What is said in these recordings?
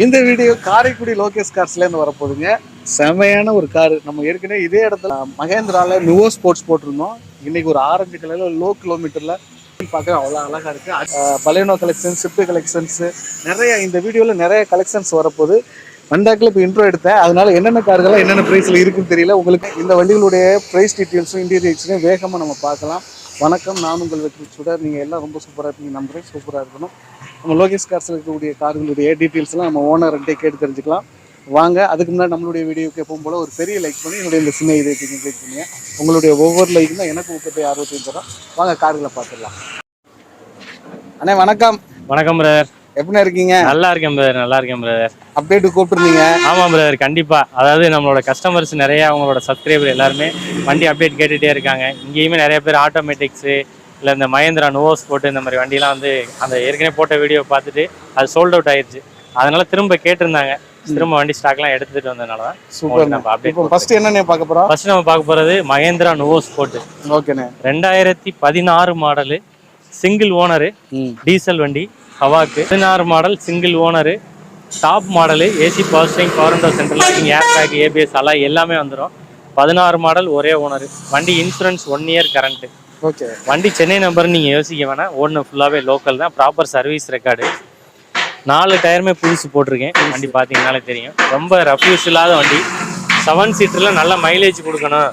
இந்த வீடியோ காரைக்குடி லோகேஷ் கார்ஸ்லேருந்து வரப்போகுதுங்க. செமையான ஒரு கார். நம்ம ஏற்கனவே இதே இடத்துல மகேந்திரால நுவோ ஸ்போர்ட்ஸ் போட்டிருந்தோம். இன்னைக்கு ஒரு ஆரஞ்சு கலரில் லோ கிலோமீட்டரில் பார்க்க அவ்வளோ அழகாக இருக்குது பலேனோ கலெக்ஷன்ஸ் ஸ்விஃப்ட் கலெக்ஷன்ஸு நிறைய இந்த வீடியோவில் நிறைய கலெக்ஷன்ஸ் வரப்போகுது. வண்டாக்கில் இப்போ இன்ட்ரோ எடுத்தேன். அதனால என்னென்ன கார்கள்லாம் என்னென்ன ப்ரைஸில் இருக்குன்னு தெரியல. உங்களுக்கு இந்த வண்டிகளுடைய ப்ரைஸ் டீட்டெயில்ஸும் இன்டீரியல்ஸும் வேகமாக நம்ம பார்க்கலாம். வணக்கம் நான் உங்கள் வெற்றி சுடர். நீங்கள் எல்லாம் ரொம்ப சூப்பராக இருப்பீங்க நம்புறேன். சூப்பராக இருக்கணும். நம்ம லோகேஷ் கார்ஸில் இருக்கக்கூடிய கார்களுடைய டீட்டெயில்ஸ்லாம் நம்ம ஓனர்கிட்டே கேட்டு தெரிஞ்சுக்கலாம். வாங்க அதுக்கு முன்னாடி நம்மளுடைய வீடியோக்கு எப்பவும் போல ஒரு பெரிய லைக் பண்ணி என்னுடைய இந்த சின்ன இதை கிளிக் பண்ணுங்க உங்களுடைய ஒவ்வொரு லைக்கும் தான் எனக்கு ஊக்கத்தை ஆர்வத்தையும் தரும் வாங்க கார்களை பார்த்துடலாம். அண்ணே வணக்கம். வணக்கம் பிரதர் எப்படி இருக்கீங்க? நல்லா இருக்கேன் பிரதர் நல்லா இருக்கேன் பிரதர் அப்டேட்டு கூப்பிட்டுருந்தீங்க. ஆமா பிரதர் கண்டிப்பா. அதாவது நம்மளோட கஸ்டமர்ஸ் நிறைய அவங்களோட சப்ஸ்கிரைபர் எல்லாருமே வண்டி அப்டேட் கேட்டுட்டே இருக்காங்க. இங்கேயுமே நிறைய பேர் ஆட்டோமேட்டிக்ஸு இல்லை இந்த மகேந்திரா நோவோஸ் போட்டு இந்த மாதிரி வண்டிலாம் வந்து அந்த ஏற்கனவே போட்ட வீடியோ பார்த்துட்டு அது சோல்ட் அவுட் ஆயிடுச்சு அதனால திரும்ப கேட்டிருந்தாங்க. திரும்ப வண்டி ஸ்டாக்லாம் எடுத்துட்டு வந்ததுனால தான் சூப்பர் நம்ம அப்டேட் ஃபர்ஸ்ட் என்னண்ணே பார்க்க போறோம்? ஃபர்ஸ்ட் நம்ம பார்க்க போறது மகேந்திரா நோவோஸ் போட்டு. ஓகேண்ணே. ரெண்டாயிரத்தி பதினாறு மாடலு சிங்கிள் ஓனரு டீசல் வண்டி ஹவாக்கு. பதினாறு model single owner top model AC power steering power central locking air bag ABS எல்லாம் எல்லாமே வந்துடும் பதினாறு மாடல் ஒரே ஓனர் வண்டி insurance one year current okay வண்டி சென்னை நம்பர் நீங்கள் யோசிக்க வேணாம். ஓடுன ஃபுல்லாகவே லோக்கல் தான். ப்ராப்பர் சர்வீஸ் ரெக்கார்டு நாலு டயருமே புதுசு போட்டிருக்கேன். வண்டி பார்த்தீங்கனாலே தெரியும். ரொம்ப ரஃப்யூஸ் இல்லாத வண்டி. செவன் சீட்டரில் நல்ல மைலேஜ் கொடுக்கணும்.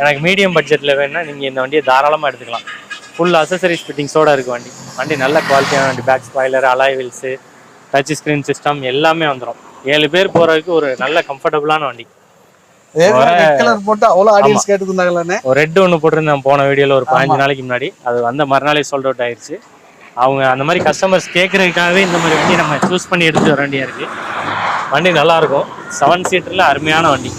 எனக்கு மீடியம் பட்ஜெட்டில் வேணும்னா நீங்கள் இந்த வண்டியை தாராளமாக எடுத்துக்கலாம். ஃபுல் அசசரிஸ் ஃபிட்டிங்ஸோட இருக்கு வண்டி. வண்டி நல்ல குவாலிட்டியான வண்டி. Back spoiler alloy wheels touch screen system எல்லாமே வந்துடும் ஏழு பேர் போகிறதுக்கு ஒரு நல்ல கம்ஃபர்டபுளான வண்டி. போட்டு அவ்வளோ ஆடியன்ஸ் கேட்டுருந்தாங்களே ஒரு ரெட் ஒன்று போட்டிருந்தேன் போன வீடியோவில் ஒரு பதினஞ்சு நாளைக்கு முன்னாடி. அது வந்த மறுநாளே சோல்ட் அவுட் ஆயிருச்சு. அவங்க அந்த மாதிரி கஸ்டமர்ஸ் கேட்குறதுக்காகவே இந்த மாதிரி வண்டி நம்ம சூஸ் பண்ணி எடுத்துட்டு வர வேண்டியா இருக்கு. வண்டி நல்லா இருக்கும். செவன் சீட்டரில் அருமையான வண்டி.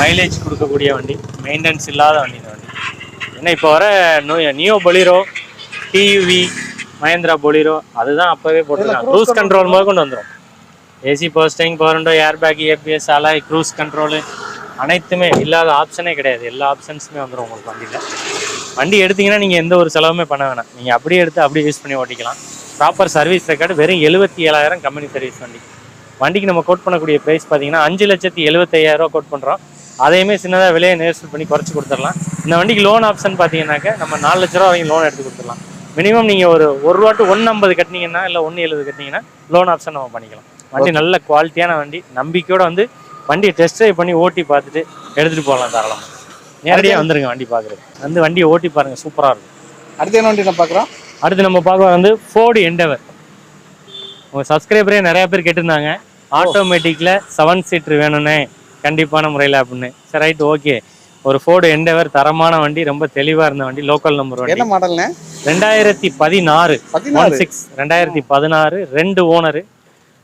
மைலேஜ் கொடுக்கக்கூடிய வண்டி. மெயின்டெனன்ஸ் இல்லாத வண்டி. ஏன்னா இப்போ வர neo Bolero TUV Mahindra Bolero அதுதான் அப்போவே போட்டிருக்காங்க. க்ரூஸ் கண்ட்ரோல் முதல் கொண்டு வந்துடும் AC power steering power window air bag ABS alloy cruise control அனைத்துமே இல்லாத ஆப்ஷனே கிடையாது. எல்லா ஆப்ஷன்ஸுமே வந்துடும் உங்களுக்கு வண்டியில். வண்டி எடுத்தீங்கன்னா நீங்கள் எந்த ஒரு செலவுமே பண்ண வேணாம். நீங்கள் அப்படியே எடுத்து அப்படியே யூஸ் பண்ணி ஓட்டிக்கலாம். ப்ராப்பர் சர்வீஸ் ரெக்கார்டு வெறும் எழுபத்தி ஏழாயிரம் கம்பெனி சர்வீஸ் வண்டி. வண்டிக்கு நம்ம கோட் பண்ணக்கூடிய ப்ரைஸ் பார்த்தீங்கன்னா அஞ்சு லட்சத்தி எழுபத்தையாயிரம் ரூபா கோட் பண்ணுறோம் அதையுமே சின்னதாக விலையை நேர்சல் பண்ணி குறைச்சி கொடுத்துடலாம். இந்த வண்டிக்கு லோன் ஆப்ஷன் பார்த்தீங்கன்னாக்க நம்ம நாலு லட்ச ரூபா வரைக்கும் லோன் எடுத்து கொடுத்துடலாம். மினிமம் நீங்கள் ஒரு ஒரு ரூபா டு ஒன்று ஐம்பது கட்டினீங்கன்னா இல்லை ஒன்று எழுபது கட்டினீங்கன்னா லோன் ஆப்ஷன் நம்ம பண்ணிக்கலாம். வண்டி நல்ல குவாலிட்டியான வண்டி. நம்பிக்கையோட வந்து வண்டியை டெஸ்ட் ட்ரைவ் பண்ணி ஓட்டி பார்த்துட்டு எடுத்துகிட்டு போகலாம் தாராளமாக நேரடியாக வந்துருங்க வண்டி பார்க்குறது வந்து வண்டியை ஓட்டி பாருங்கள் சூப்பராக இருக்கும். அடுத்து என்ன வண்டி நான் பார்க்குறோம்? அடுத்து நம்ம பார்க்க வந்து ஃபோர்டு எண்டவர் உங்கள் சப்ஸ்கிரைபரே நிறைய பேர் கேட்டிருந்தாங்க. ஆட்டோமேட்டிக்கில் செவன் சீட்ரு வேணும்னே. கண்டிப்பான முறையில் அப்படின்னு. சரி ரைட் ஓகே ஒரு ஃபோர்டு எண்டவர் தரமான வண்டி ரொம்ப தெளிவாக இருந்த வண்டி லோக்கல் நம்பர் வண்டி. என்ன ரெண்டாயிரத்தி பதினாறு ஒன் சிக்ஸ் ரெண்டாயிரத்தி பதினாறு ரெண்டு ஓனரு.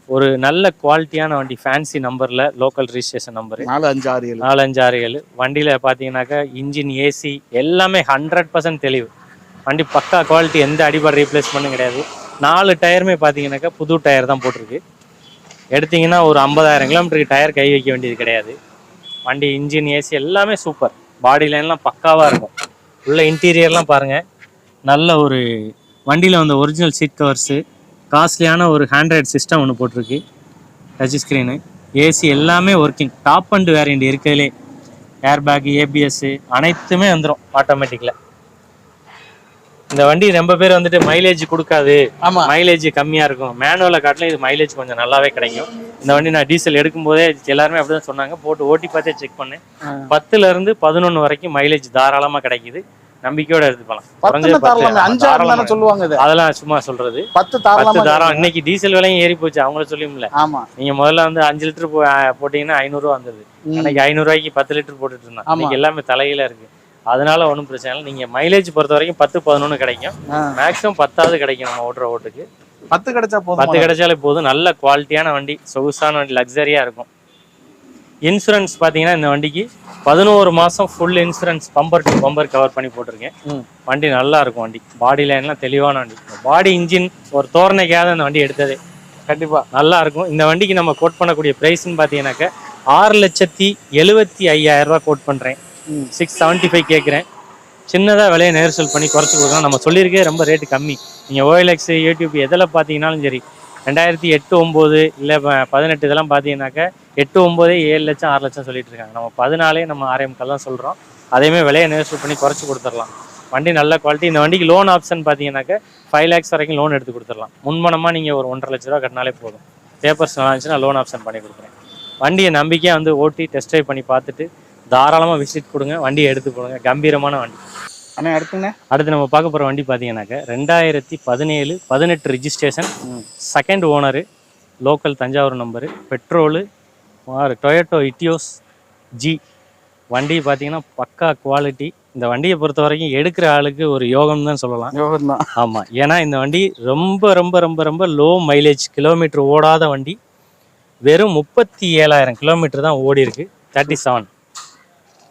ஒரு நல்ல குவாலிட்டியான வண்டி ஃபேன்சி நம்பரில் லோக்கல் ரிஜிஸ்ட்ரேஷன் நம்பரு நாலு அஞ்சு ஆறு ஏழு. நாலு அஞ்சு ஆறு ஏழு. வண்டியில் பார்த்தீங்கன்னாக்கா இன்ஜின் ஏசி எல்லாமே ஹண்ட்ரட் பர்சன்ட் தெளிவு. வண்டி பக்கா குவாலிட்டி எந்த அடிபாடு ரீப்ளேஸ்மெண்ட்டும் கிடையாது. நாலு டயருமே பார்த்தீங்கன்னாக்கா புது டயர் தான் போட்டிருக்கு. எடுத்தீங்கன்னா ஒரு ஐம்பதாயிரம் கிலோமீட்டருக்கு டயர் கை வைக்க வேண்டியது கிடையாது. வண்டி இன்ஜின் ஏசி எல்லாமே சூப்பர் பாடி லைன்லாம் பக்காவாக இருக்கும். உள்ள இன்டீரியர்லாம் பாருங்கள் நல்ல ஒரு வண்டியில் வந்த ஒரிஜினல் சீட் கவர்ஸு காஸ்ட்லியான ஒரு ஹேண்ட்ரைட் சிஸ்டம் ஒன்று போட்டிருக்கு. டச் ஸ்க்ரீனு ஏசி எல்லாமே ஒர்க்கிங் டாப் அண்ட் வேரியண்ட் இருக்கிறதுலே ஏர் பேக் ஏபிஎஸ்ஸு அனைத்துமே வந்துடும் ஆட்டோமேட்டிக்கில் இந்த வண்டி ரொம்ப பேர் வந்துட்டு மைலேஜ் கொடுக்காது. மைலேஜ் கம்மியாக இருக்கும். மேனுவலை காட்டிலும் இது மைலேஜ் கொஞ்சம் நல்லாவே கிடைக்கும். இந்த வண்டி நான் டீசல் எடுக்கும்போதே எல்லாருமே அப்படிதான் சொன்னாங்க. போட்டு ஓட்டி பார்த்தே செக் பண்ணேன். பத்துல இருந்து பதினொன்று வரைக்கும் மைலேஜ் தாராளமாக கிடைக்குது. நம்பிக்கையோட எடுத்து தானே சொல்லுவாங்க அதெல்லாம் சும்மா சொல்றது. பத்து தாரம் இன்னைக்கு டீசல் விலையும் ஏறி போச்சு. அவங்கள சொல்லியும்ல நீங்க முதல்ல வந்து அஞ்சு லிட்டர் போட்டீங்கன்னா ஐநூறுரூவா வந்தது. ம். அன்னைக்கு ஐநூறுரூவாய்க்கு பத்து லிட்டர் போட்டுட்டு. இன்னைக்கு எல்லாமே தலையில இருக்கு. அதனால ஒன்றும் பிரச்சனை இல்லை. நீங்க மைலேஜ் பொறுத்த வரைக்கும் பத்து பதினொன்று கிடைக்கும். மேக்ஸிமம் பத்தாவது கிடைக்கும் நம்ம ஓட்டுற ஓட்டுக்கு. பத்து கிடைச்சா பத்து போதும் கிடைச்சாலே போதும். நல்ல குவாலிட்டியான வண்டி சொகுசான வண்டி லக்ஸரியா இருக்கும். இன்சூரன்ஸ் பார்த்தீங்கன்னா இந்த வண்டிக்கு பதினோரு மாசம் full insurance bumper to bumper cover பண்ணி போட்டிருக்கேன். வண்டி நல்லா இருக்கும் வண்டி. பாடி லைன்லாம் தெளிவான வண்டி. பாடி இன்ஜின் ஒரு தோரணைக்காக இந்த வண்டி எடுத்ததே. கண்டிப்பா. நல்லா இருக்கும். இந்த வண்டிக்கு நம்ம கோட் பண்ணக்கூடிய ப்ரைஸ்னு பார்த்தீங்கன்னாக்க ஆறு லட்சத்தி எழுபத்தி ஐயாயிரம் ரூபாய் கோட் பண்ணுறேன். சிக்ஸ் செவன்ட்டி ஃபைவ் கேட்குறேன் சின்னதாக விலையை நேர்சல் பண்ணி குறைச்சி கொடுக்கலாம். நம்ம சொல்லியிருக்கே ரொம்ப ரேட்டு கம்மி. நீங்கள் ஓஎல்எக்ஸ் யூடியூப் எதில் பார்த்தீங்கன்னாலும் சரி ரெண்டாயிரத்தி எட்டு ஒம்பது இல்லை பதினெட்டு இதெல்லாம் பார்த்தீங்கன்னாக்கா எட்டு ஒம்போதே ஏழு லட்சம் ஆறு லட்சம் சொல்லிட்டு இருக்காங்க. நம்ம பதினாலே நம்ம ஆர்எம்கள் தான் சொல்கிறோம் அதேமாதிரி விலையை நேர்சல் பண்ணி குறைச்சி கொடுத்துடலாம். வண்டி நல்ல குவாலிட்டி இந்த வண்டிக்கு லோன் ஆப்ஷன் பார்த்தீங்கன்னாக்கா ஃபைவ் லேக்ஸ் வரைக்கும் லோன் எடுத்து கொடுத்துடலாம். முன்மணமாக நீங்கள் ஒரு ஒன்றரை லட்ச ரூபா கட்டினாலே போதும். பேப்பர்ஸ் நல்லா இருந்துச்சுன்னா லோன் ஆப்ஷன் பண்ணி கொடுக்குறேன். வண்டியை நம்பிக்கையாக வந்து ஓட்டி டெஸ்ட் ட்ரைவ் பண்ணி பார்த்துட்டு தாராளமாக விசிட் கொடுங்க வண்டியை எடுத்து போடுங்க கம்பீரமான வண்டி. அண்ணா அடுத்துங்கண்ணே அடுத்து நம்ம பார்க்க போகிற வண்டி பார்த்தீங்கன்னாக்க ரெண்டாயிரத்தி பதினேழு பதினெட்டு registration. Second owner local Thanjavur number petrol Toyota Etios G வண்டி பார்த்தீங்கன்னா பக்கா குவாலிட்டி இந்த வண்டியை பொறுத்த வரைக்கும் எடுக்கிற ஆளுக்கு ஒரு யோகம் தான் சொல்லலாம். யோகம் தான் ஆமாம் ஏன்னா இந்த வண்டி ரொம்ப ரொம்ப ரொம்ப ரொம்ப லோ மைலேஜ் கிலோமீட்டர் ஓடாத வண்டி. வெறும் முப்பத்தி ஏழாயிரம் கிலோமீட்டர் தான் ஓடி இருக்கு தேர்ட்டி செவன்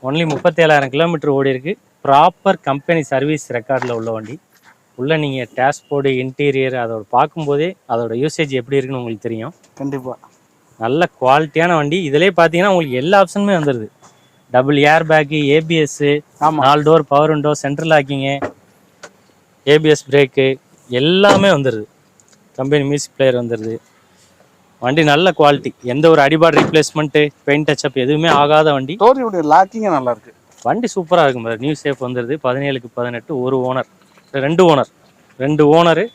ஒன்லி முப்பத்தி ஏழாயிரம் கிலோமீட்டர் ஓடி இருக்கு ப்ராப்பர் கம்பெனி சர்வீஸ் ரெக்கார்டில் உள்ள வண்டி. உள்ள நீங்கள் டேஷ்போர்டு இன்டீரியர் அதோட பார்க்கும்போதே அதோட யூசேஜ் எப்படி இருக்குன்னு உங்களுக்கு தெரியும். கண்டிப்பா. நல்ல குவாலிட்டியான வண்டி. இதிலே பார்த்தீங்கன்னா உங்களுக்கு எல்லா ஆப்ஷனுமே வந்துடுது டபுள் ஏர் பேக்கு ஏபிஎஸ்ஸு நாலு door power window central locking ABS brake எல்லாமே வந்துடுது கம்பெனி மியூசிக் பிளேயர் வந்துடுது வண்டி நல்ல குவாலிட்டி எந்த ஒரு அடிபாடு ரீப்ளேஸ்மெண்ட்டு பெயிண்ட் டச்சப் எதுவுமே ஆகாத வண்டி. ஸ்டோரியோட லாக்கிங்கே நல்லா இருக்கு. வண்டி சூப்பராக இருக்கும் brother. நியூ சேஃப் வந்துடுது பதினேழுக்கு பதினெட்டு ஒரு ஓனர் ரெண்டு ஓனர் ரெண்டு ஓனரு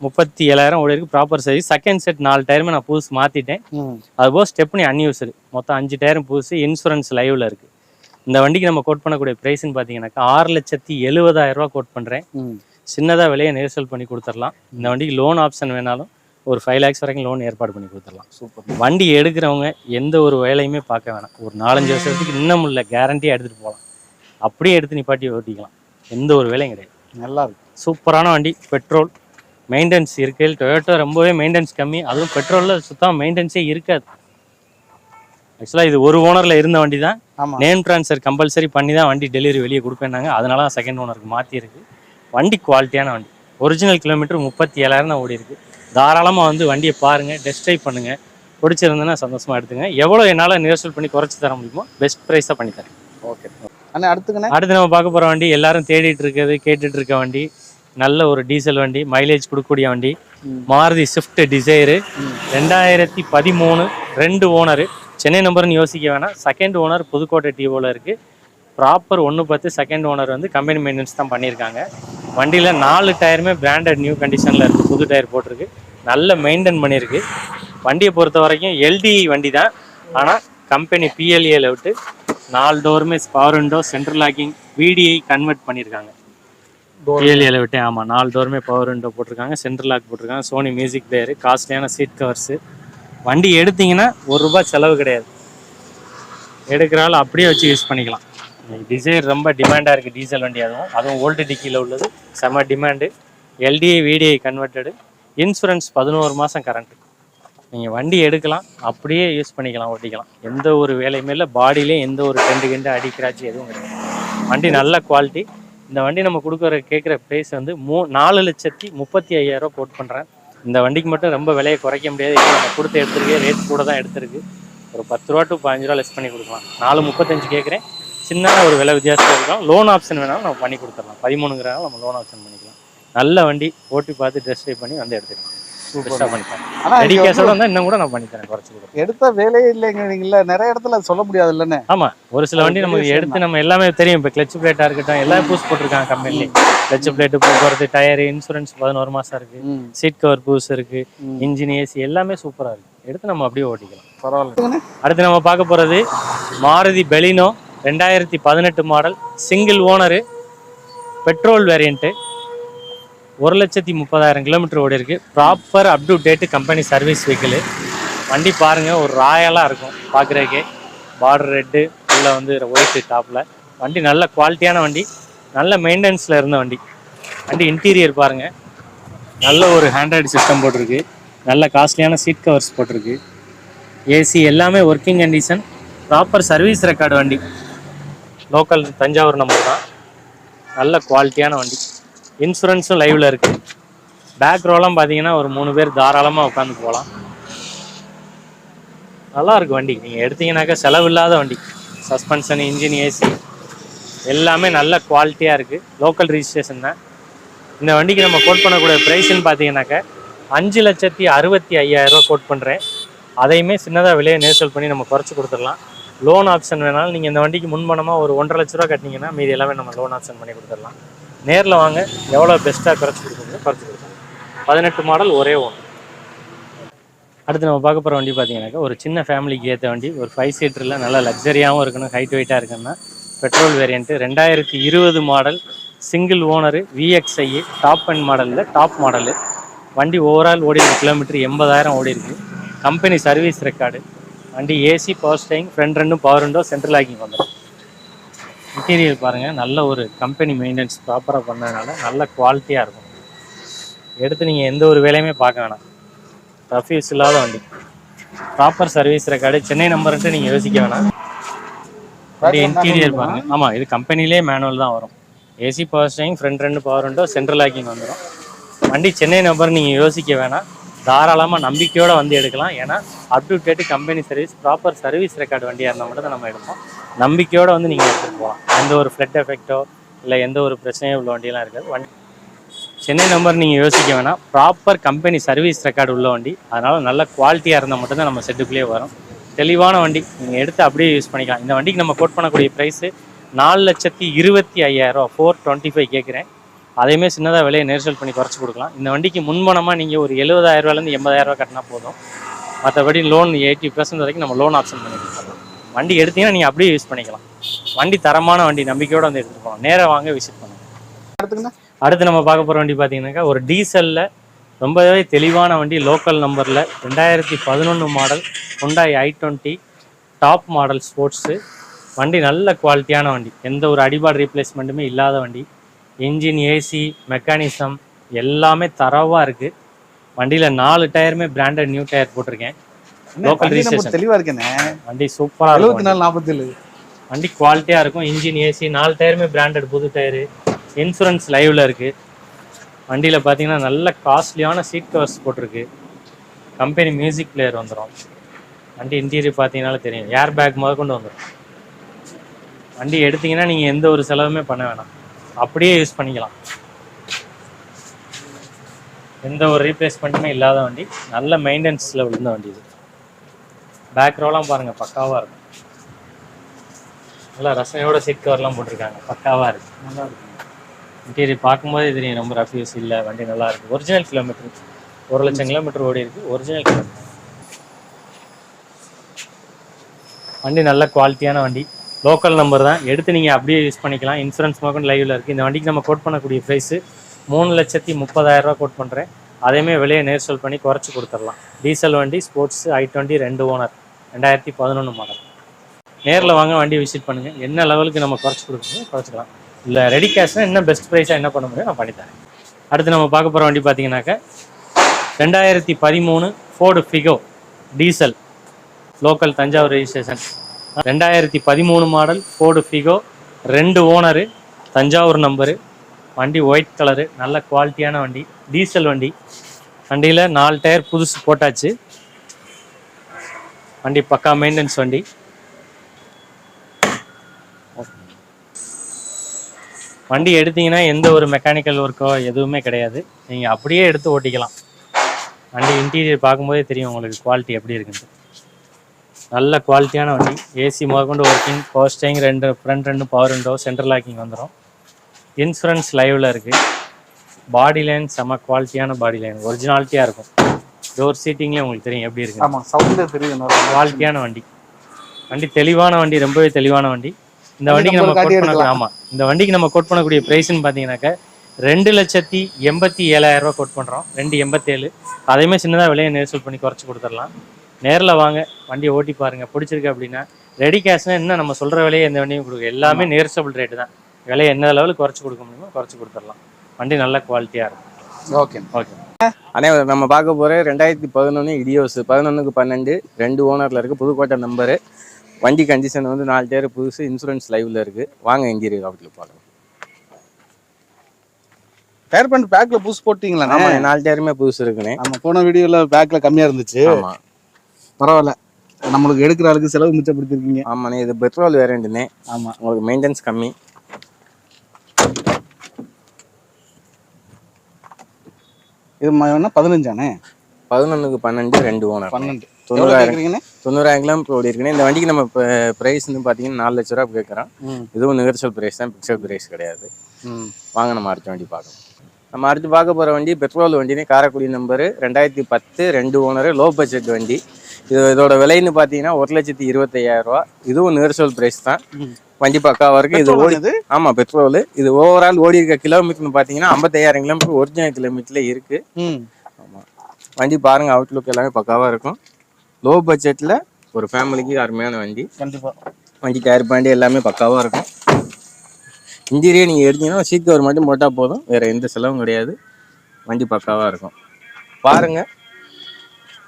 முப்பத்தி ஏழாயிரம் ஓடி இருக்கு. ப்ராப்பர் சைஸ் செகண்ட் செட் நாலு டயருமே நான் புதுசு மாற்றிட்டேன் ம். அதுபோல் ஸ்டெப்னி அன்யூஸ்டு மொத்தம் அஞ்சு டயரும் புதுசு. இன்சூரன்ஸ் லைவில் இருக்குது இந்த வண்டிக்கு நம்ம கோட் பண்ணக்கூடிய ப்ரைஸ்னு பார்த்தீங்கன்னாக்கா ஆறு லட்சத்தி எழுபதாயிரம் ரூபா கோட் பண்ணுறேன் சின்னதாக விலையை நெரிசல் பண்ணி கொடுத்துடலாம். இந்த வண்டிக்கு லோன் ஆப்ஷன் வேணாலும் ஒரு ஃபைவ் லேக்ஸ் வரைக்கும் லோன் ஏற்பாடு பண்ணி கொடுத்துடலாம். சூப்பர். வண்டி எடுக்கிறவங்க எந்த ஒரு வேலையுமே பார்க்க வேணாம். ஒரு நாலஞ்சு வருஷத்துக்கு இன்னும் இல்லை கேரண்டியாக எடுத்துகிட்டு போகலாம். அப்படியே எடுத்து நிப்பாட்டி ஓட்டிக்கலாம். எந்த ஒரு வேலையும் கிடையாது. நல்லா சூப்பரான வண்டி பெட்ரோல் மெயின்டெனன்ஸ் இருக்கு. டொயோட்டோ ரொம்பவே மெயின்டெனன்ஸ் கம்மி. அதுவும் பெட்ரோலில் சுத்தமாக மெயின்டெனன்ஸே இருக்காது. ஆக்சுவலாக இது ஒரு ஓனரில் இருந்த வண்டி தான். நேம் ட்ரான்ஸ்ஃபர் கம்பல்சரி பண்ணி தான் வண்டி டெலிவரி வெளியே கொடுப்பேன்னாங்க. அதனால தான் செகண்ட் ஓனருக்கு மாற்றிருக்கு வண்டி குவாலிட்டியான வண்டி. ஒரிஜினல் கிலோமீட்டர் முப்பத்தி ஏழாயிரம் தான் ஓடி இருக்கு தாராளமாக வந்து வண்டியை பாருங்கள் டெஸ்ட் ட்ரைவ் பண்ணுங்கள் பிடிச்சிருந்ததுன்னா சந்தோஷமாக எடுத்துங்க. எவ்வளோ என்னால் நிரசல் பண்ணி குறைச்சி தர முடியுமோ பெஸ்ட் ப்ரைஸாக பண்ணி தரேன். ஓகே அண்ணா அடுத்துங்கண்ணே. அடுத்து நம்ம பார்க்க போகிற வண்டி எல்லாரும் தேடிட்டு இருக்கிறது கேட்டுட்டு இருக்க வண்டி நல்ல ஒரு டீசல் வண்டி மைலேஜ் கொடுக்கக்கூடிய வண்டி. Maruti Swift Dzire. ரெண்டாயிரத்தி பதிமூணு ரெண்டு ஓனரு. சென்னை நம்பர்னு யோசிக்க வேணாம். செகண்ட் ஓனர் புதுக்கோட்டை டிவோவில் இருக்குது ப்ராப்பர் ஒன்று பத்து செகண்ட் ஓனர் வந்து கம்பெனி மெயின்டெனன்ஸ் தான் பண்ணியிருக்காங்க. வண்டியில் நாலு டயருமே பிராண்டட் நியூ கண்டிஷனில் இருக்குது புது டயர் போட்டிருக்கு. நல்ல மெயின்டைன் பண்ணியிருக்கு. வண்டியை பொறுத்த வரைக்கும் எல்டி வண்டி தான். ஆனால் கம்பெனி பிஎல்ஏல விட்டு நாலு டோருமே power window central locking VDI convert பண்ணியிருக்காங்க. பிஎல்ஏல விட்டு ஆமாம் நாலு டோருமே பவர் விண்டோ போட்டிருக்காங்க சென்ட்ரல் லாக் போட்டிருக்காங்க சோனி மியூசிக் பிளேயரு காஸ்ட்லியான சீட் கவர்ஸு வண்டி எடுத்தீங்கன்னா ஒரு ரூபாய் செலவு கிடையாது. எடுக்கிறாலும் அப்படியே வச்சு யூஸ் பண்ணிக்கலாம். டிசைர் ரொம்ப டிமாண்டாக இருக்குது டீசல் வண்டி அதுவும். அதுவும் ஓல்டு டிக்கியில் உள்ளது. செம்ம demand LDI VDI converted insurance பதினோரு மாதம் கரண்ட்டு நீங்கள் வண்டி எடுக்கலாம் அப்படியே யூஸ் பண்ணிக்கலாம் ஓட்டிக்கலாம். எந்த ஒரு வேலையுமே இல்லை பாடியிலே எந்த ஒரு கெண்டு கெண்டு அடிக்கிறாச்சு எதுவும் கிடையாது. வண்டி நல்ல குவாலிட்டி இந்த வண்டி நம்ம கொடுக்குற கேட்குற ப்ரைஸ் வந்து மூ நாலு லட்சத்தி முப்பத்தி ஐயாயிரம் கோட் பண்ணுறேன் இந்த வண்டிக்கு மட்டும் ரொம்ப விலையை குறைக்க முடியாது. நம்ம கொடுத்து எடுத்துருக்கு ரேட் கூட தான் எடுத்திருக்கு. ஒரு பத்து ரூபா டு பதினஞ்சு ரூபா லெஸ் பண்ணி கொடுக்கலாம். நாலு முப்பத்தஞ்சு கேட்குறேன் சின்ன ஒரு விலை வித்தியாசம் இருக்கும் லோன் ஆப்ஷன் வேணாலும் நம்ம பண்ணி கொடுத்துடலாம். பதிமூணுங்கிறனால நம்ம லோன் ஆப்ஷன் பண்ணிக்கலாம். நல்ல வண்டி ஓட்டி பார்த்து டெஸ்ட் ட்ரைவ் பண்ணி வந்து வந்தால் இன்னும் கூட நான் பண்ணித்தரேன் குறைச்சி கொடுக்குறேன் எடுத்த வேலையே இல்லைங்கிறீங்களா நிறைய இடத்துல சொல்ல முடியாது இல்லைண்ணே ஆமா ஒரு சில வண்டி நமக்கு எடுத்து நம்ம எல்லாமே தெரியும். இப்போ கிளச் பிளேட்டா இருக்கட்டும் எல்லாமே பூஸ் போட்டிருக்காங்க கம்பெனிலே கிளச் பிளேட்டு போக்குவரத்து டயர் இன்சூரன்ஸ் பதினோரு மாசம் இருக்கு. சீட் கவர் பூஸ் இருக்கு. இன்ஜின் ஏசி எல்லாமே சூப்பரா இருக்கு. எடுத்து நம்ம அப்படியே ஓட்டிக்கலாம். பரவாயில்ல. அடுத்து நம்ம பார்க்க போறது மாருதி பெலினோ ரெண்டாயிரத்தி பதினெட்டு model single owner petrol variant ஒரு லட்சத்தி முப்பதாயிரம் கிலோமீட்டர் ஓடி இருக்கு. Proper up to date company service vehicle வண்டி பாருங்கள் ஒரு ராயலாக இருக்கும் பார்க்குறதுக்கே பார்டர் ரெட்டு உள்ள வந்து ஒயிட் டாப்பில் வண்டி நல்ல குவாலிட்டியான வண்டி. நல்ல மெயின்டெனன்ஸில் இருந்த வண்டி. வண்டி இன்டீரியர் பாருங்கள் நல்ல ஒரு ஹேண்ட்ராய்டு சிஸ்டம் போட்டிருக்கு. நல்ல காஸ்ட்லியான சீட் கவர்ஸ் போட்டிருக்கு. ஏசி எல்லாமே working condition proper service record வண்டி. லோக்கல் தஞ்சாவூர் நம்பர் தான். நல்ல குவாலிட்டியான வண்டி. இன்சூரன்ஸும் லைவில் இருக்குது பேக் ரோலாம் பார்த்தீங்கன்னா ஒரு மூணு பேர் தாராளமாக உட்காந்து போகலாம். நல்லா இருக்கு வண்டி. நீங்கள் எடுத்தீங்கன்னாக்கா செலவில்லாத வண்டி. சஸ்பென்ஷன் இன்ஜின் ஏசி எல்லாமே நல்ல குவாலிட்டியாக இருக்குது லோக்கல் ரிஜிஸ்ட்ரேஷன் தான். இந்த வண்டிக்கு நம்ம கோட் பண்ணக்கூடிய ப்ரைஸ்ன்னு பார்த்தீங்கன்னாக்கா அஞ்சு லட்சத்தி அறுபத்தி ஐயாயிரம் ரூபா கோட் பண்ணுறேன் அதையுமே சின்னதாக விலையை நேசல் பண்ணி நம்ம குறைச்சி கொடுத்துடலாம். லோன் ஆப்ஷன் வேணாலும் நீங்கள் இந்த வண்டிக்கு முன்பணமாக ஒரு ஒன்றரை லட்ச ரூபா கட்டினீங்கன்னா மீதி எல்லாமே நம்ம லோன் ஆப்ஷன் பண்ணி கொடுத்துடலாம். நேரில் வாங்க. எவ்வளோ பெஸ்ட்டாக குறைச்சி கொடுக்குறீங்க குறைச்சி கொடுக்கலாம். பதினெட்டு மாடல் ஒரே ஒன்று அடுத்து நம்ம பார்க்க போகிற வண்டி பார்த்தீங்கன்னாக்கா ஒரு சின்ன ஃபேமிலிக்கு ஏற்ற வண்டி. ஒரு ஃபைவ் சீட்டரில் நல்லா லக்ஸரியாகவும் இருக்கணும் ஹைட் வெயிட்டாக இருக்குன்னா பெட்ரோல் வேரியண்ட்டு ரெண்டாயிரத்தி இருபது model single owner VXI top end மாடலில் டாப் மாடலு வண்டி ஓவரால் ஓடி இருக்கு கிலோமீட்டர் எண்பதாயிரம் ஓடி இருக்கு. கம்பெனி சர்வீஸ் ரெக்கார்டு வண்டி ஏசி பவர் ஸ்டேரிங் ஃப்ரண்ட் ரெண்டும் பவர் ரெண்டோ சென்ட்ரல் லாக்கிங் வந்துடும் இன்டீரியர் பாருங்கள் நல்ல ஒரு கம்பெனி மெயின்டெனன்ஸ் ப்ராப்பராக பண்ணதுனால நல்ல குவாலிட்டியாக இருக்கும். எடுத்து நீங்கள் எந்த ஒரு வேலையுமே பார்க்க வேணாம். ரஃப் யூஸ் இல்லாத வண்டி. ப்ராப்பர் சர்வீஸ் ரெக்கார்டு சென்னை நம்பர்ன்ட்டு நீங்கள் யோசிக்க வேணாம். வண்டி இன்டீரியர் பாருங்க. ஆமாம் இது கம்பெனிலே மேனுவல் தான் வரும். ஏசி பவர் ஸ்டேரிங் ஃப்ரண்ட் ரெண்டு பவர் ரெண்டோ சென்ட்ரல் லாக்கிங் வந்துடும் வண்டி சென்னை நம்பர் நீங்கள் யோசிக்க வேணாம். தாராளமாக நம்பிக்கையோடு வந்து எடுக்கலாம். ஏன்னா up to date company service proper service record வண்டியாக இருந்தால் மட்டும் தான் நம்ம எடுப்போம். நம்பிக்கையோடு வந்து நீங்கள் எடுத்துகிட்டு போகலாம். எந்த ஒரு ஃப்ளட் எஃபெக்ட்டோ இல்லை எந்த ஒரு பிரச்சனையும் உள்ள வண்டியெலாம் இருக்காது. வண்டி சென்னை நம்பர் நீங்கள் யோசிக்க வேணாம். ப்ராப்பர் கம்பெனி சர்வீஸ் ரெக்கார்டு உள்ள வண்டி. அதனால் நல்ல குவாலிட்டியாக இருந்தால் மட்டும்தான் நம்ம செட்டுக்குள்ளேயே வரும். தெளிவான வண்டி. நீங்கள் எடுத்து அப்படியே யூஸ் பண்ணிக்கலாம். இந்த வண்டிக்கு நம்ம கோட் பண்ணக்கூடிய ப்ரைஸு நாலு லட்சத்தி இருபத்தி ஐயாயிரம் ஃபோர் டுவெண்ட்டி ஃபைவ் கேட்குறேன் அதையுமே சின்னதாக விலையை நேர்சல் பண்ணி குறைச்சி கொடுக்கலாம். இந்த வண்டிக்கு முன்பணமாக நீங்கள் ஒரு எழுபதாயிரரூவாலேருந்து எண்பதாயிரரூவா கட்டினா போதும். மற்றபடி லோன் எயிட்டி பர்சன்ட் வரைக்கும் நம்ம லோன் ஆப்ஷன் பண்ணி கொடுத்துடலாம். வண்டி எடுத்தீங்கன்னா நீங்கள் அப்படியே யூஸ் பண்ணிக்கலாம். வண்டி தரமான வண்டி நம்பிக்கையோடு வந்து எடுத்துகிட்டு போகலாம். நேராக வாங்க விசிட் பண்ணுங்க. அடுத்துங்கண்ணா அடுத்து நம்ம பார்க்க போகிற வண்டி பார்த்தீங்கன்னாக்கா ஒரு டீசலில் ரொம்பவே தெளிவான வண்டி லோக்கல் நம்பரில் ரெண்டாயிரத்தி பதினொன்று model Hyundai i twenty top model sports வண்டி நல்ல குவாலிட்டியான வண்டி. எந்த ஒரு அடிபாடு ரீப்ளேஸ்மெண்ட்டுமே இல்லாத வண்டி. இன்ஜின் ஏசி மெக்கானிசம் எல்லாமே தரவாக இருக்குது வண்டியில் நாலு டயருமே பிராண்டட் நியூ டயர் போட்டிருக்கேன். Local வண்டி number registration. தெளிவா இருக்கேனே? வண்டி சூப்பராக எழுபத்தி நாலு நாற்பத்தேழு வண்டி. குவாலிட்டியாக இருக்கும். இன்ஜின் ஏசி நாலு டயருமே பிராண்டட் புது டயரு இன்சூரன்ஸ் லைவில் இருக்குது வண்டியில் பார்த்தீங்கன்னா நல்ல காஸ்ட்லியான சீட் கவர்ஸ் போட்டிருக்கு. கம்பெனி மியூசிக் பிளேயர் வந்துடும் வண்டி இன்டீரியர் பார்த்தீங்கன்னாலே தெரியும். ஏர் பேக் முதல் கொண்டு வந்துடும் வண்டி எடுத்தீங்கன்னா நீங்கள் எந்த ஒரு செலவுமே பண்ண வேணாம். அப்படியே யூஸ் பண்ணிக்கலாம். எந்த ஒரு ரீப்ளேஸ்மெண்ட்டுமே இல்லாத வண்டி. நல்ல மெயின்டெனன்ஸில் விழுந்த வண்டி இது. பேக் ரோலாம் பாருங்கள் பக்காவாக இருக்கும். நல்லா ரசனையோட சீட் கவர்லாம் போட்டிருக்காங்க. பக்காவாக இருக்கு. நல்லா இருக்கு. இன்டீரியர் பார்க்கும்போதே தெரியும் ரொம்ப ரஃப் யூஸ் இல்லை வண்டி நல்லா இருக்கு. ஒரிஜினல் கிலோமீட்டர் ஒரு லட்சம் கிலோமீட்டர் ஓடி இருக்கு ஒரிஜினல் கிலோமீட்டர் வண்டி நல்ல குவாலிட்டியான வண்டி. லோக்கல் நம்பர் தான். எடுத்து நீங்கள் அப்படியே யூஸ் பண்ணிக்கலாம். இன்சூரன்ஸ் மோக்கன் லைவில் இருக்குது இந்த வண்டிக்கு நம்ம கோட் பண்ணக்கூடிய ப்ரைஸு மூணு லட்சத்தி முப்பதாயிரரூவா கோட் பண்ணுறேன் அதையுமே விலையை நேர்சல் பண்ணி குறைச்சி கொடுத்துடலாம். டீசல் வண்டி ஸ்போர்ட்ஸ் ஐ டுவெண்ட்டி ரெண்டு ஓனர் ரெண்டாயிரத்தி பதினொன்று மாடல் நேரில் வாங்க வண்டி விசிட் பண்ணுங்கள் என்ன லெவலுக்கு நம்ம குறைச்சி கொடுக்கணும் குறைச்சிக்கலாம். இல்லை ரெடி கேஷ்னா என்ன பெஸ்ட் ப்ரைஸாக என்ன பண்ண முடியும் நான் பண்ணித்தரேன். அடுத்து நம்ம பார்க்க போகிற வண்டி பார்த்தீங்கன்னாக்க ரெண்டாயிரத்தி பதிமூணு Ford Figo diesel local Thanjavur registration ரெண்டாயிரத்தி பதிமூணு மாடல் ஃபோர்டு ஃபிகோ ரெண்டு ஓனரு தஞ்சாவூர் நம்பரு. வண்டி ஒயிட் கலரு நல்ல குவாலிட்டியான வண்டி டீசல் வண்டி. வண்டியில் நாலு டயர் புதுசு போட்டாச்சு. வண்டி பக்கா மெயின்டெனன்ஸ் வண்டி. வண்டி எடுத்தீங்கன்னா எந்த ஒரு மெக்கானிக்கல் ஒர்க்கோ எதுவுமே கிடையாது. நீங்கள் அப்படியே எடுத்து ஓட்டிக்கலாம். வண்டி இன்டீரியர் பார்க்கும்போதே தெரியும் உங்களுக்கு குவாலிட்டி எப்படி இருக்குன்ட்டு. நல்ல குவாலிட்டியான வண்டி. ஏசி முதற்கொண்டு ஒர்க்கிங் பவர் ஸ்டேரிங் ரெண்டு ஃப்ரண்ட் ரெண்டு பவர் விண்டோ சென்ட்ரல் லாக்கிங் வந்துடும் இன்சூரன்ஸ் லைவில் இருக்குது பாடி லைன் செம குவாலிட்டியான பாடி லைன் ஒரிஜினாலிட்டியாக இருக்கும். டோர் சீட்டிங்லேயே உங்களுக்கு தெரியும் எப்படி இருக்கு ஆமா சவுண்டே நல்லா குவாலிட்டியான வண்டி. வண்டி தெளிவான வண்டி ரொம்பவே தெளிவான வண்டி. இந்த வண்டிக்கு நம்ம கோட் பண்ண ஆமா. இந்த வண்டிக்கு நம்ம கோட் பண்ணக்கூடிய பிரைஸ்னு பார்த்தீங்கன்னாக்க ரெண்டு லட்சத்தி எண்பத்தி ஏழாயிரம் ரூபாய் கோட் பண்றோம். ரெண்டு எண்பத்தேழு. அதையுமே சின்னதாக விலையை நேர்சல் பண்ணி குறைச்சி கொடுத்துடலாம். நேரில் வாங்க. வண்டியை ஓட்டி பாருங்க. பிடிச்சிருக்கு அப்படின்னா ரெடி கேஷ்னா என்ன நம்ம சொல்ற விலையை எந்த வண்டியும் கொடுக்கும் எல்லாமே நேர்சபிள் ரேட்டு தான். விலையை என்ன லெவலுக்கு குறைச்சி கொடுக்க முடியுமோ குறைச்சி கொடுத்துடலாம். வண்டி நல்ல குவாலிட்டியாக இருக்கும். ஓகே ஓகே அண்ணே நம்ம பார்க்க போகிற ரெண்டாயிரத்தி பதினொன்று இடியோஸ் பதினொன்றுக்கு பன்னெண்டு ரெண்டு ஓனரில் இருக்குது புதுக்கோட்டை நம்பரு வண்டி கண்டிஷன் வந்து நாலு டயர் புதுசு இன்சூரன்ஸ் லைவில் இருக்குது வாங்க இன்டீரியர் காப்பிட்டில் பார்க்கலாம் டயர் பேண்ட் பேக்ல புதுசு போட்டீங்களா ஆமாம் நாலு டயருமே புதுசு இருக்குண்ணே. ஆமா போன வீடியோல பேக்ல கம்மியா இருந்துச்சு. ஆமாம் பரவாயில்ல. நம்மளுக்கு எடுக்கிற ஆளுக்கு செலவு மிச்சப்படுத்திருக்கீங்க. ஆமாண்ணே இது பெட்ரோல் வேரியண்ட்டுண்ணே ஆமா. உங்களுக்கு மெயின்டெனன்ஸ் கம்மி. இது என்ன பதினஞ்சானே? பதினொன்றுக்கு பன்னெண்டு ரெண்டு ஓனர். பன்னெண்டு. தொண்ணூறாயிரம். தொண்ணூறாயிரம் கிலோமீட்டர் ஓடி இருக்குன்னு இந்த வண்டிக்கு நம்ம இப்போ ப்ரைஸ்னு பார்த்தீங்கன்னா நாலு லட்ச ரூபா கேட்குறோம் இதுவும் நிகர்சல் பிரைஸ் தான். பிக்சல் பிரைஸ் கிடையாது. வாங்க நம்ம அடுத்த வண்டி பார்க்கலாம். நம்ம அடுத்து பார்க்க போகிற வண்டி பெட்ரோல் வண்டினே காரைக்குடி நம்பரு ரெண்டாயிரத்தி பத்து ரெண்டு ஓனரு லோ பட்ஜெட் வண்டி. இது இதோட விலைன்னு பார்த்தீங்கன்னா ஒரு லட்சத்தி இருபத்தையாயிரம் ரூபா. இதுவும் நிகர்சல் பிரைஸ் தான். வண்டி பக்காவாக இருக்கு இது Petrol ஓடி இது? ஆமாம் பெட்ரோல். இது ஓவரால் ஓடி இருக்க கிலோமீட்டர்னு பார்த்தீங்கன்னா ஐம்பத்தையாயிரம் கிலோமீட்டர் ஒரிஜினல் கிலோமீட்டர்ல இருக்கு. ஆமாம் வண்டி பாருங்க அவுட்லுக் எல்லாமே பக்காவாக இருக்கும். லோ பட்ஜெட்டில் ஒரு ஃபேமிலிக்கு அருமையான வண்டி. கண்டிப்பா. வண்டி டயர் பாண்டி எல்லாமே பக்காவாக இருக்கும். இன்டீரியர் நீங்கள் எடுத்தீங்கன்னா சீட் கவர் மட்டும் போட்டால் போதும். வேறு எந்த செலவும் கிடையாது. வண்டி பக்காவாக இருக்கும். பாருங்க.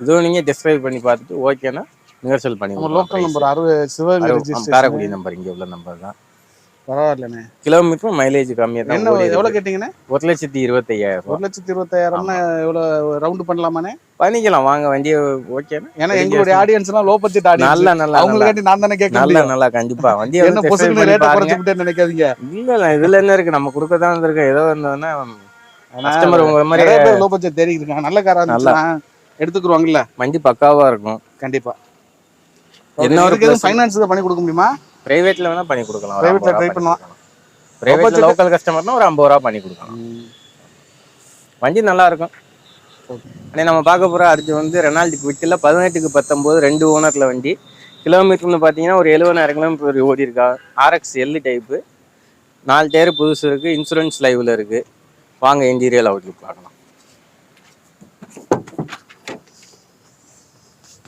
இதுவும் நீங்கள் டெஸ்ட் ட்ரைவ் பண்ணி பார்த்துட்டு ஓகேனா நிகழ்ச்சல் பண்ணி லோக்கல் நம்பர் அறுபது சிவகங்கை காரைக்குடி நம்பர் இங்கே உள்ள நம்பர் தான். பரவாயில்லண்ணே. கிலோமீட்டர் மைலேஜ் கம்மியாக தான் என்ன எவ்வளோ. கேட்டிங்கண்ணே? ஒரு லட்சத்தி இருபத்தையாயிரம் ரூபா. ஒரு லட்சத்தி இருபத்தாயிரம்னா எவ்வளோ ரவுண்டு பண்ணலாமாண்ணே? பண்ணிக்கலாம் வாங்க வண்டியை ஓகேனா ஏன்னா எங்களுடைய ஆடியன்ஸ்லாம் லோ பட்ஜெட் ஆடியன்ஸ் நல்லா நல்லா நல்லா. அவங்களுக்காண்டி நான் தானே கேட்க நல்லா நல்லா கண்டிப்பா. வண்டியை என்ன பண்ணி ரேட்டை பாருங்க. குறைச்சு விட்டு நினைக்காதீங்க. இல்ல இல்ல இதுல என்ன இருக்கு? நம்ம கொடுக்க தான் வந்திருக்கோம். ஏதோ இருந்ததுன்னா கஸ்டமர் உங்க மாதிரி லோ பட்ஜெட் தேடி இருக்காங்க. நல்ல காரா இருந்துச்சுன்னா எடுத்துக்குருவாங்கல்ல? வண்டி பக்காவா இருக்கும். கண்டிப்பா. என்ன ஒரு ஃபைனான்ஸ் பண்ணி கொடுக்க முடியுமா? பிரைவேட்ல வேணா பண்ணி கொடுக்கலாம். Private ல try பண்ணலாம். பிரைவேட்ல லோக்கல் கஸ்டமர்னா ஒரு ஐம்பது ரூபா பண்ணி கொடுக்கலாம். வண்டி நல்லா இருக்கும். அண்ணே நம்ம பார்க்க போற அடுத்து வந்து ரெனால்டு குவிட்டில் பதினெட்டுக்கு பத்தொம்போது ரெண்டு ஓனர்ல வண்டி. கிலோமீட்டர்னு பார்த்தீங்கன்னா ஒரு எழுபதாயிரம் கிலோமீட்டர் ஓடி இருக்கா. ஆர்எக்ஸ் எல் டைப்பு நாலு டயர் புதுசு இருக்கு. இன்சூரன்ஸ் லைவ்ல இருக்கு. வாங்க இன்டீரியல் அவுட்லுக் பார்க்கலாம்.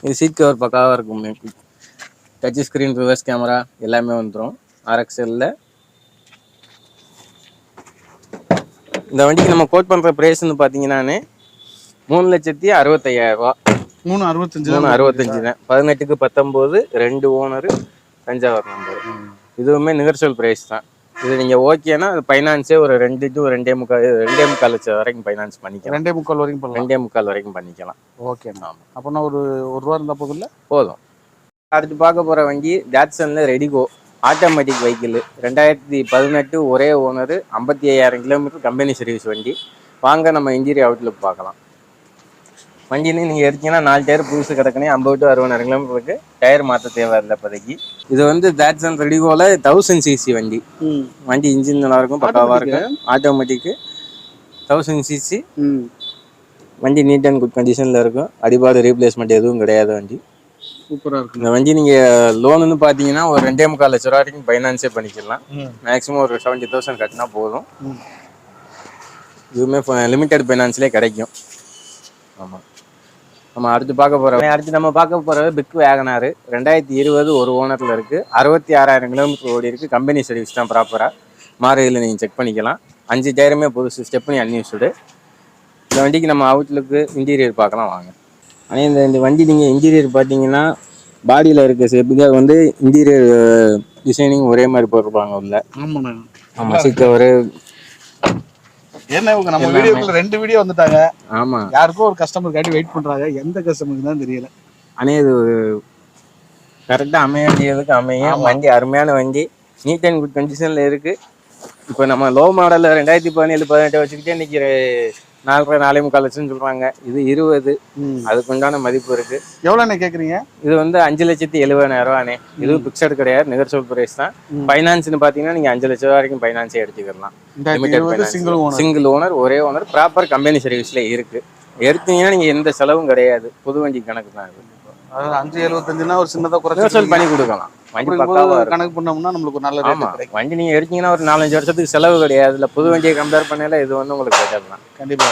இது சீட் கவர் பக்காவாக இருக்கும். டச் ஸ்க்ரீன் ரிவர்ஸ் கேமரா எல்லாமே வந்துடும் ஆர்எக்ஸ்எல்ல இந்த வண்டிக்கு நம்ம கோட் பண்ணுற ப்ரைஸ்னு பார்த்தீங்கன்னானே மூணு லட்சத்தி அறுபத்தையாயிரம் ரூபா. மூணு அறுபத்தஞ்சு மூணு அறுபத்தஞ்சு தான். பதினெட்டுக்கு பத்தொம்போது ரெண்டு ஓனரு தஞ்சாவூர் நம்பர் இதுவுமே நிகர்ச்சல் ப்ரைஸ் தான். இது நீங்கள் ஓகேனா அது ஃபைனான்ஸே ஒரு ரெண்டு டு ரெண்டே முக்கால் ரெண்டே முக்கால் லட்சம் வரைக்கும் ஃபைனான்ஸ் பண்ணிக்கலாம். ரெண்டே முக்கால் வரைக்கும் பண்ணலாம். ரெண்டே முக்கால் வரைக்கும் பண்ணிக்கலாம். ஓகேண்ணா அப்போனா ஒரு ஒரு ரூபா இருந்தா போதும்ல? போதும். அடுத்து பார்க்க போகிற வண்டி ஜாட்சனில் ரெடிகோ ஆட்டோமேட்டிக் வெஹிக்கிள் ரெண்டாயிரத்தி பதினெட்டு ஒரே ஓனர் ஐம்பத்தி ஐயாயிரம் கிலோமீட்டர் கம்பெனி சர்வீஸ் வண்டி. வாங்க நம்ம இன்டீரியர் அவுட்லுக் பார்க்கலாம். வண்டின்னு நீங்கள் எடுத்தீங்கன்னா நாலு டயர் புதுசு கிடக்குனே ஐம்பது டு அறுபதாயிரம் கிலோமீட்டருக்கு டயர் மாற்ற தேவை இல்லை இப்போதைக்கு. இது வந்து ஜாட்சன் ரெடிகோவில் தௌசண்ட் சிசி வண்டி. வண்டி இன்ஜின் நல்லா இருக்கும் பக்காவாக இருக்கும். ஆட்டோமேட்டிக்கு தௌசண்ட் சிசி வண்டி நீட் அண்ட் குட் கண்டிஷனில் இருக்கும். அடிபாடு ரீப்ளேஸ்மெண்ட் எதுவும் கிடையாது வண்டி. சூப்பரா இருக்கு இந்த வண்டி நீங்கள் லோனுன்னு பார்த்தீங்கன்னா ஒரு ரெண்டே முக்கால் லட்ச ரூபா வரைக்கும் ஃபைனான்ஸே பண்ணிக்கலாம். மேக்ஸிமம் ஒரு செவன்ட்டி தௌசண்ட் கட்டினா போதும். இதுவுமே லிமிடெட் ஃபைனான்ஸ்லேயே கிடைக்கும். ஆமாம் நம்ம அடுத்து பார்க்க போகிற அடுத்து நம்ம பார்க்க போகிறது பிக் வேகனாரு. ரெண்டாயிரத்தி இருபது ஒரு ஓனரில் இருக்குது அறுபத்தி ஆறாயிரம் கிலோமீட்டர் ஓடி இருக்குது கம்பெனி சர்வீஸ் தான் ப்ராப்பராக மாறுதில் நீங்கள் செக் பண்ணிக்கலாம். அஞ்சு டயருமே புதுசு. ஸ்டெப்னி அன்யூஸ்டு இந்த வண்டிக்கு நம்ம அவுட்லுக்கு இன்டீரியர் பார்க்கலாம் வாங்க. ஆனால் இந்த இந்த வண்டி நீங்கள் இன்டீரியர் பார்த்தீங்கன்னா பாடியில் இருக்க செப்புக்காக வந்து இன்டீரியர் டிசைனிங் ஒரே மாதிரி போட்டிருப்பாங்க உள்ள. ஆமாம் சீட் கவரு ஏன்னா இவங்க நம்ம. வீடியோக்குள்ள ரெண்டு வீடியோ வந்துட்டாங்க. ஆமாம் யாருக்கோ ஒரு கஸ்டமர் காட்டி வெயிட் பண்றாங்க. எந்த கஸ்டமருக்கு தான் தெரியல. ஆனால் இது கரெக்டாக அமைய வேண்டியதுக்கு அமையும் வண்டி அருமையான வண்டி. நீட் அண்ட் குட் கண்டிஷனில் இருக்குது இப்போ நம்ம லோ மாடலில் ரெண்டாயிரத்தி பதினேழு பதினெட்டு வச்சுக்கிட்டே இன்னைக்கு நாலரை நாலே முக்கால் லட்சம்னு சொல்கிறாங்க இது இருபது. அதுக்கு உண்டான மதிப்பு இருக்குது எவ்வளோண்ணே கேக்குறீங்க இது வந்து அஞ்சு லட்சத்தி எழுபதாயிரம் ரூபானே இது பிக்சட் கிடையாது. நிகர்ச்சல் பிரைஸ் தான். ஃபைனான்ஸ்னு பார்த்தீங்கன்னா நீங்கள் அஞ்சு லட்சம் ரூபா வரைக்கும் ஃபைனான்ஸே எடுத்துக்கலாம் சிங்கிள் ஓனர் ஒரே ஓனர் ப்ராப்பர் கம்பெனி சர்வீஸ்ல இருக்கு. எடுத்தீங்கன்னா நீங்க எந்த செலவும் கிடையாது. புது வண்டி கணக்கு தான் இது. அஞ்சு எழுபத்தஞ்சுனா ஒரு சின்னதா ரிவர்சல் குறைச்சி பண்ணி கொடுக்கலாம். வண்டி அப்படிங்கும்போது பக்காவா இருக்கும். கணக்கு பண்ணோம்னா நம்மளுக்கு நல்ல ரேட் வண்டி நீங்க எடுத்தீங்கன்னா ஒரு நாலஞ்சு வருஷத்துக்கு செலவு கிடையாது. இல்ல புது வண்டியை கம்பேர் பண்ணல இது வந்து உங்களுக்கு பெட்டர் தான். கண்டிப்பா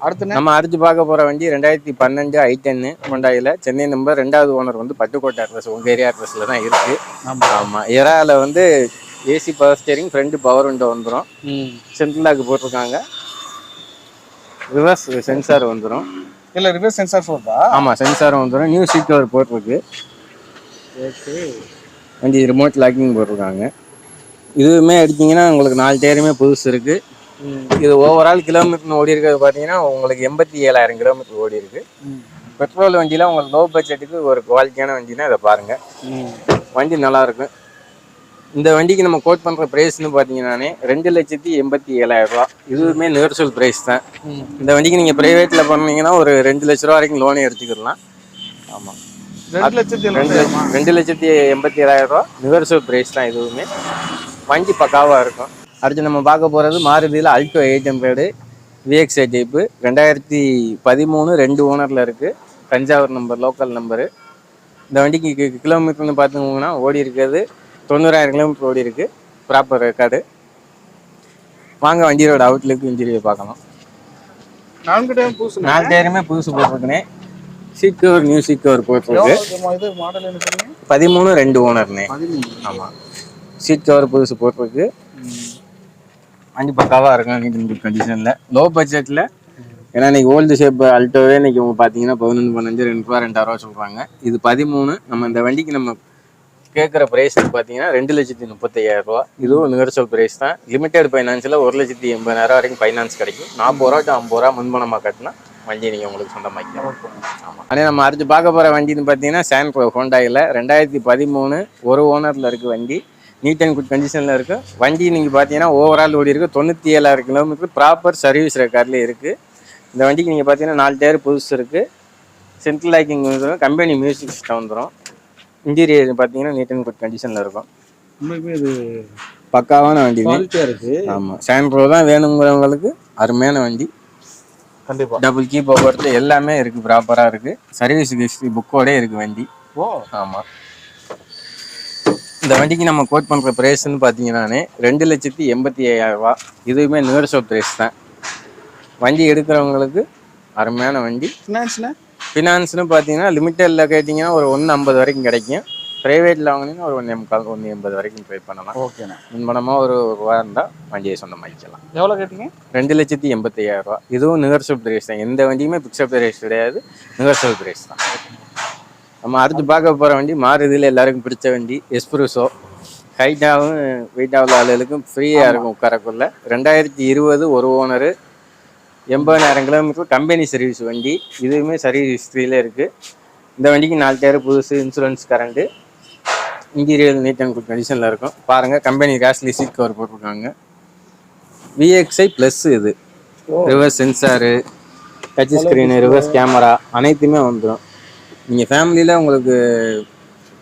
அடுத்துண்ணே நம்ம அடுத்து பார்க்க போற வண்டி ரெண்டாயிரத்தி பன்னெண்டு ஐ டென்னு ஹொண்டாயில சென்னை நம்பர் ரெண்டாவது ஓனர் வந்து பட்டுக்கோட்டை அட்ரஸ் உங்க ஏரியா அட்ரஸ்ல தான் இருக்கு. ஆமா. ஆமா. இறால வந்து AC power steering front power window வந்துடும் ம். சென்ட்ரல் லாக் போட்டிருக்காங்க. ரிவர்ஸ் சென்சார் வந்துடும் இல்ல ரிவர்ஸ் சென்சார் வருதா ஆமா சென்சாரும் வந்துடும் நியூ சீட் கவர் போட்டிருக்கு. ஓகே வண்டி ரிமோட் லாக்கிங் போட்டிருக்காங்க. இதுவுமே எடுத்தீங்கன்னா உங்களுக்கு நாலு டயருமே புதுசு இருக்கு. இது ஓவரால் கிலோமீட்டர் ஓடி இருக்கிறது பார்த்தீங்கன்னா உங்களுக்கு எண்பத்தி ஏழாயிரம் கிலோமீட்டர் ஓடி இருக்கு. பெட்ரோல் வண்டியில உங்களுக்கு லோ பட்ஜெட்டுக்கு ஒரு குவாலிட்டியான வண்டினா இதை பாருங்க. வண்டி நல்லா இருக்கும். இந்த வண்டிக்கு நம்ம கோட் பண்ற பிரைஸ்னு பாத்தீங்கன்னானே ரெண்டு லட்சத்தி எண்பத்தி ஏழாயிரம் ரூபா. இதுவுமே நியூட்ரல் பிரைஸ் தான். இந்த வண்டிக்கு நீங்க பிரைவேட்ல பண்ணீங்கன்னா ஒரு ரெண்டு லட்ச ரூபா வரைக்கும் லோனே எடுத்துக்கிடலாம். ஆமா. ரெண்டு லட்சத்தி ரெண்டு ரெண்டு லட்சத்தி எண்பத்தி ஏழாயிரம் ரூபா நியூட்ரல் பிரைஸ் தான் இதுவுமே. வண்டி பக்காவா இருக்கும். அடுத்து நம்ம பார்க்க போறது மாருதியில் Alto eight hundred VXI type ரெண்டாயிரத்தி பதிமூணு ரெண்டு ஓனர்ல இருக்கு. தஞ்சாவூர் நம்பர் லோக்கல் நம்பரு இந்த வண்டிக்கு கிலோமீட்டர்னு பார்த்துங்கன்னா ஓடி இருக்கிறது தொண்ணூறாயிரம் கிலோமீட்டர் ஓடி இருக்கு. ப்ராப்பர் ரெக்கார்டு வாங்க வண்டியோட அவுட்லுக்கு இன்ஜினியர் பார்க்கலாம். நான்கு டைம் பூசு நாலு டயருமே புதுசு போட்டிருக்குனே. Seat cover new seat cover போட்டிருக்கு. பதிமூணு ரெண்டு ஓனர்னே. ஆமாம் சீட் கவர் புதுசு போட்டிருக்கு. வண்டி பக்காவாக இருக்கும் குட் கண்டிஷனில் லோ பட்ஜெட்டில் ஏன்னா இன்னைக்கு ஓல்டு ஷேப் அல்டோவே இன்னைக்கு பார்த்தீங்கன்னா பதினொன்று பதினஞ்சு ரெண்டு ரூபா ரெண்டாயிரம் ரூபா சொல்கிறாங்க இது பதிமூணு நம்ம இந்த வண்டிக்கு நம்ம கேட்குற ப்ரைஸ் பார்த்தீங்கன்னா ரெண்டு லட்சத்தி முப்பத்தையாயிரம் ரூபா. இதுவும் நிகழ்ச்சல் ப்ரைஸ் தான். லிமிடெட் ஃபைனான்ஸில் ஒரு லட்சத்தி எண்பதாயிரம் வரைக்கும் ஃபைனான்ஸ் கிடைக்கும். நாற்பது ரூபா டு ஐம்பது ரூபா முன்பணமாக கட்டினா வண்டி நீங்கள் உங்களுக்கு சொந்தமாக்கலாம் ஆமாம் அதே நம்ம அடுத்து பார்க்க போகிற வண்டின்னு பார்த்தீங்கன்னா சாண்ட்ரோ ஹோண்டாயில் ரெண்டாயிரத்தி பதிமூணு ஒரு ஓனரில் இருக்குது வண்டி. நீட் அண்ட் குட் கண்டிஷனில் இருக்குது வண்டி நீங்கள் பார்த்தீங்கன்னா ஓவரால் ஓடி இருக்குது தொண்ணூற்றி ஏழாயிரம் கிலோமீட்டர் ப்ராப்பர் சர்வீஸ் ரெக்கார்ட்லேயே இருக்குது இந்த வண்டிக்கு நீங்கள் பார்த்தீங்கன்னா நாலு டயர் புதுசு இருக்குது சென்ட்ரல் லைக்கிங் வந்துடும் கம்பெனி மியூசிக் சிஸ்டம் வந்துடும் இன்டீரியர் பார்த்தீங்கன்னா நீட் அண்ட் குட் கண்டிஷனில் இருக்கும். உண்மைக்குமே இது பக்காவான வண்டி குவாலிட்டியா இருக்கு. ஆமாம் சாண்ட்ரோ தான் வேணுங்கிறவங்களுக்கு அருமையான வண்டி. கண்டிப்பா. டபுள் கீ போக்குவரத்து எல்லாமே இருக்குது ப்ராப்பராக இருக்குது சர்வீஸ் ஹிஸ்ட்ரி புக்கோடே இருக்குது வண்டி. ஓ. ஆமாம் இந்த வண்டிக்கு நம்ம கோட் பண்ணுற ப்ரைஸ்ன்னு பார்த்தீங்கன்னானே ரெண்டு லட்சத்தி எண்பத்தி ஐயாயிரம் ரூபா. இதுவுமே நியூர்ஷோ ப்ரைஸ் தான். வண்டி எடுக்கிறவங்களுக்கு அருமையான வண்டி. ஃபினான்ஸ்னா ஃபினான்ஸ்னு பார்த்தீங்கன்னா லிமிட்டடில் கேட்டிங்கன்னா ஒரு ஒன்று ஐம்பது வரைக்கும் கிடைக்கும். ப்ரைவேட்டில் வாங்கினீங்கன்னா ஒரு ஒன்று முக்கால் ஒன்று எண்பது வரைக்கும் ட்ரை பண்ணலாம். ஓகேண்ணா. முன்பணமாக ஒரு ரூபா இருந்தால் வண்டியை சொந்தமாக்கிக்கலாம். எவ்வளோ கேட்டீங்க? ரெண்டு லட்சத்தி எண்பத்தி ஐயாயிரம் ரூபா. இதுவும் நிகர்சல் பிரைஸ் தான். எந்த வண்டியுமே பிக்சர் பிரைஸ் கிடையாது. நிகர்சல் பிரைஸ் தான். நம்ம அடுத்து பார்க்க போகிற வண்டி மாறுதில் எல்லாருக்கும் பிடிச்ச வண்டி எஸ்ப்ரூசோ ஹைட்டாகவும் வெயிட்டாக ஆளுகளுக்கும் ஃப்ரீயாக இருக்கும் உட்காரக்குள்ள. ரெண்டாயிரத்தி இருபது ஒரு ஓனரு எண்பதாயிரம் கிலோமீட்டர் கம்பெனி சர்வீஸ் வண்டி. இதுவுமே சர்வீஸ் ஹிஸ்ட்ரியில் இருக்குது இந்த வண்டிக்கு நாலு டயர் புதுசு insurance current interior neat and good கண்டிஷனில் இருக்கும். பாருங்கள் கம்பெனி கேஷ்லி சீட் கவர் போட்டிருக்காங்க. விஎக்ஸ்ஐ ப்ளஸ் இது. Reverse sensor touch screen reverse camera அனைத்துமே வந்துடும் நீங்கள் ஃபேமிலியில் உங்களுக்கு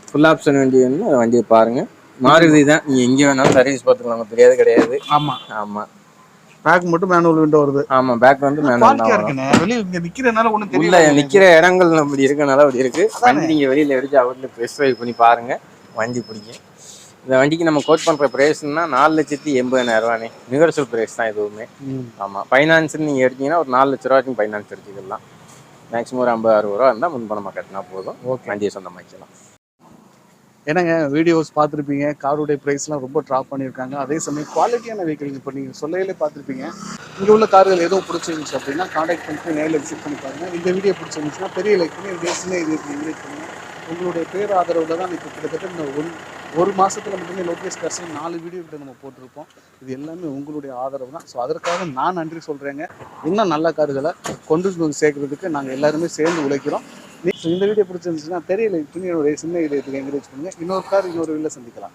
ஃபுல் ஆப்ஷன் வண்டி வேணும்னா வண்டியை பாருங்கள் மாருதி தான். நீங்கள் எங்கே வேணாலும் சர்வீஸ் பார்த்துக்கலாம். தெரியாது கிடையாது. ஆமா. ஆமாம் பேக் மட்டும் மேனுவல் விண்டோ வருது. ஆமாம் பேக் வந்து மேனுவல் தான் இருக்குண்ணே. வெளிய இங்க நிக்கிறதுனால ஒண்ணும் தெரியல நிக்கிற இடங்கள் அப்படி இருக்கனால அப்படி இருக்கு. வண்டி நீங்க வெளியில எடுத்து அவர்கிட்ட ப்ரெஸ் ட்ரைவ் பண்ணி பாருங்க. வண்டி பிடிக்கும். இந்த வண்டிக்கு நம்ம கோட் பண்ற பிரைஸ்னா நாலு லட்சத்தி எண்பதாயிரம் ரூபானே நிகழ்ச்சல் பிரைஸ் தான் எதுவுமே. ஆமா ஃபைனான்ஸ் நீங்க எடுத்தீங்கன்னா ஒரு நாலு லட்ச ரூபா வரைக்கும் ஃபைனான்ஸ் எடுத்துக்கலாம். மேக்ஸிமம் ஒரு ஐம்பது அறுபது ரூபா இருந்தால் முன்பணமாக கட்டினா போதும். ஓகே வண்டியை சொந்தமாக்கலாம் என்னங்க வீடியோஸ் பார்த்துருப்பீங்க காருடைய ப்ரைஸ்லாம் ரொம்ப ட்ராப் பண்ணியிருக்காங்க. அதே சமயம் குவாலிட்டியான வெஹிக்கிள் இப்போ நீங்கள் சொல்லையிலே பார்த்துருப்பீங்க. இங்கே உள்ள கார்கள் எதுவும் பிடிச்சிருந்துச்சு அப்படின்னா காண்டாக்ட் பண்ணிட்டு நேரில் விசிட் பண்ணி பாருங்கள் இந்த வீடியோ பிடிச்சிருந்துச்சுன்னா பெரிய லைக் பண்ணி இந்த சின்ன இது இன்வைட் பண்ணுங்கள் உங்களுடைய பேர் ஆதரவில் தான் இப்போ கிட்டத்தட்ட இந்த ஒன் ஒரு மாதத்தில் மட்டுமே லோகேஷ் கார்ஸில் நாலு வீடியோ கிட்ட நம்ம போட்டிருப்போம். இது எல்லாமே உங்களுடைய ஆதரவு தான். ஸோ அதற்காக நான் நன்றி சொல்கிறேங்க இன்னும் நல்ல கார்களை கொண்டு வந்து சேர்க்கறதுக்கு நாங்கள் எல்லாருமே சேர்ந்து உழைக்கிறோம். இந்த வீடியோ பிடிச்சிருந்துச்சுன்னா தெரியல துணியோட சின்ன இதயத்துக்கு என்கரேஜ் பண்ணுங்க. இன்னொரு கார் இன்னொரு வீட்டில் சந்திக்கலாம்.